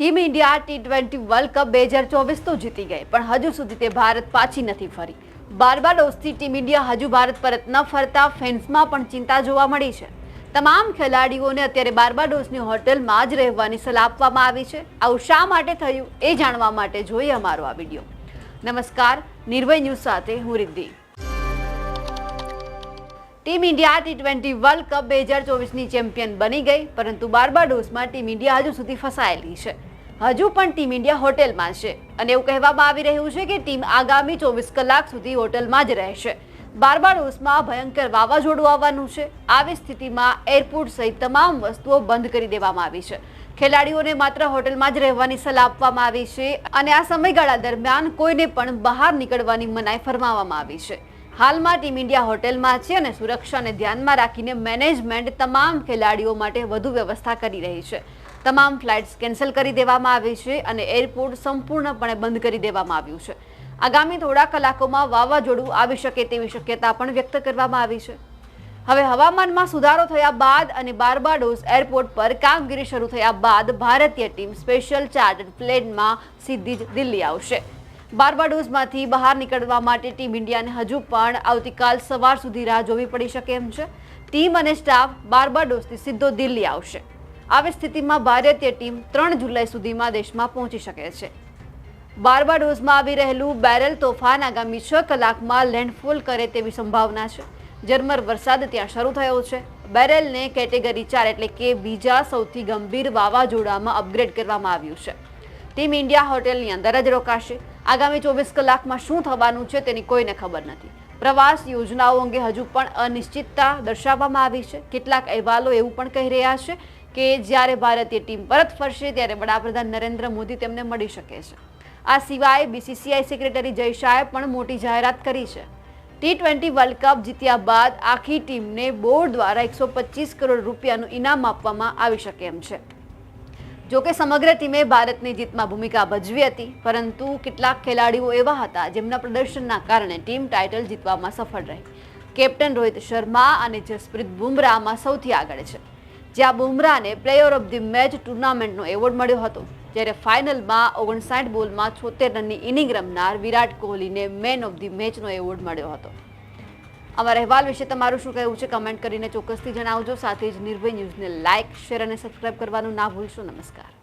Team India T twenty world cup બે હજાર ચોવીસ તો જીતી ગઈ, પણ હજુ સુધી તે ભારત પાછી નથી ફરી. બારબાડોસથી ટીમ ઇન્ડિયા હજુ ભારત પરત ન ફરતા ફેન્સમાં પણ ચિંતા જોવા મળી છે. તમામ ખેલાડીઓને અત્યારે બારબાડોસની હોટેલમાં જ રહેવાની સલાહ આપવામાં આવી છે. આવું શા માટે થયું એ જાણવા માટે જોઈએ અમારો આ વીડિયો. નમસ્કાર, નિર્ભય ન્યૂઝ સાથે હું Riddhi. Team India T twenty world cup બે હજાર ચોવીસની ચેમ્પિયન બની ગઈ, પરંતુ બારબાડોસમાં ટીમ ઇન્ડિયા હજુ સુધી ફસાયેલી છે. હજુ પણ ટીમ ઇન્ડિયા હોટેલમાં છે. અને એવું કહેવામાં આવી રહ્યું છે કે ટીમ આગામી ચોવીસ કલાક સુધી હોટલમાં જ રહેશે. બારબાડોસમાં ભયંકર વાવાઝોડું આવવાનું છે. આવી સ્થિતિમાં એરપોર્ટ સહિત તમામ વસ્તુઓ બંધ કરી દેવામાં આવી છે. ખેલાડીઓને માત્ર હોટલમાં જ રહેવાની સલાહ આપવામાં આવી છે અને આ સમયગાળા દરમિયાન કોઈને પણ બહાર નીકળવાની મનાઈ ફરમાવવામાં આવી છે. હાલમાં ટીમ ઇન્ડિયા હોટેલમાં છે અને સુરક્ષાને ધ્યાનમાં રાખીને મેનેજમેન્ટ તમામ ખેલાડીઓ માટે વધુ વ્યવસ્થા કરી રહી છે. તમામ ફ્લાઇટ્સ કેન્સલ કરી દેવામાં આવી છે અને એરપોર્ટ સંપૂર્ણપણે બંધ કરી દેવામાં આવ્યું છે. આગામી થોડા કલાકોમાં વાવાઝોડું આવી શકે તેવી શક્યતા પણ વ્યક્ત કરવામાં આવી છે. હવે હવામાનમાં સુધારો થયા બાદ અને બારબાડોઝ એરપોર્ટ પર કામગીરી શરૂ થયા બાદ ભારતીય ટીમ સ્પેશિયલ ચાર્ટર્ડ પ્લેનમાં સીધી જ દિલ્હી આવશે. બારબાડોઝમાંથી બહાર નીકળવા માટે ટીમ ઇન્ડિયાને હજુ પણ આવતીકાલ સવાર સુધી રાહ જોવી પડી શકે એમ છે. ટીમ અને સ્ટાફ બારબાડોઝથી સીધો દિલ્હી આવશે. આવી સ્થિતિમાં ભારતીય ટીમ ત્રણ જુલાઈ સુધીમાં દેશમાં પહોંચી શકે છે. બારબાડોસમાં આવી રહેલું બેરલ તોફાન આગામી છ કલાકમાં લેન્ડફોલ કરે તેવી સંભાવના છે. ઝરમર વરસાદ ત્યાં શરૂ થયો છે. બેરેલને કેટેગરી ચાર એટલે કે બીજા સૌથી ગંભીર વાવાઝોડામાં અપગ્રેડ કરવામાં આવ્યું છે. ટીમ ઇન્ડિયા હોટેલની અંદર જ રોકાશે. આગામી ચોવીસ કલાકમાં શું થવાનું છે તેની કોઈને ખબર નથી. પ્રવાસ યોજનાઓ અંગે હજુ પણ અનિશ્ચિતતા દર્શાવવામાં આવી છે. કેટલાક અહેવાલો એવું પણ કહી રહ્યા છે કે જ્યારે ભારતીય ટીમ પરત ફરશે ત્યારે વડાપ્રધાન નરેન્દ્ર મોદી તેમને મળી શકે છે. આ સિવાય બીસીસીઆઈ સેક્રેટરી જય શાહે પણ મોટી જાહેરાત કરી છે. ટી ટ્વેન્ટી વર્લ્ડ કપ જીત્યા બાદ આખી ટીમને બોર્ડ દ્વારા એકસો પચીસ કરોડ રૂપિયાનું ઇનામ આપવામાં આવી શકે એમ છે. જોકે સમગ્ર ટીમે ભારતની જીતમાં ભૂમિકા ભજવી હતી, પરંતુ કેટલાક ખેલાડીઓ એવા હતા જેમના પ્રદર્શનના કારણે ટીમ ટાઇટલ જીતવામાં સફળ રહી. કેપ્ટન રોહિત શર્મા અને જસપ્રીત બુમરાહમાં સૌથી આગળ છે. જ્યાં બુમરાહને પ્લેયર ઓફ ધી મેચ ટુર્નામેન્ટનો એવોર્ડ મળ્યો હતો. જ્યારે ફાઇનલમાં ઓગણસાઠ બોલમાં છોતેર રનની ઇનિંગ રમનાર વિરાટ કોહલીને મેન ઓફ ધી મેચનો એવોર્ડ મળ્યો હતો. આવા અહેવાલ વિશે તમારું શું કહેવું છે? કમેન્ટ કરીને ચોક્કસથી જણાવજો. સાથે જ નિર્ભય ન્યૂઝને લાઇક શેર અને સબસ્ક્રાઇબ કરવાનું ના ભૂલશો. નમસ્કાર.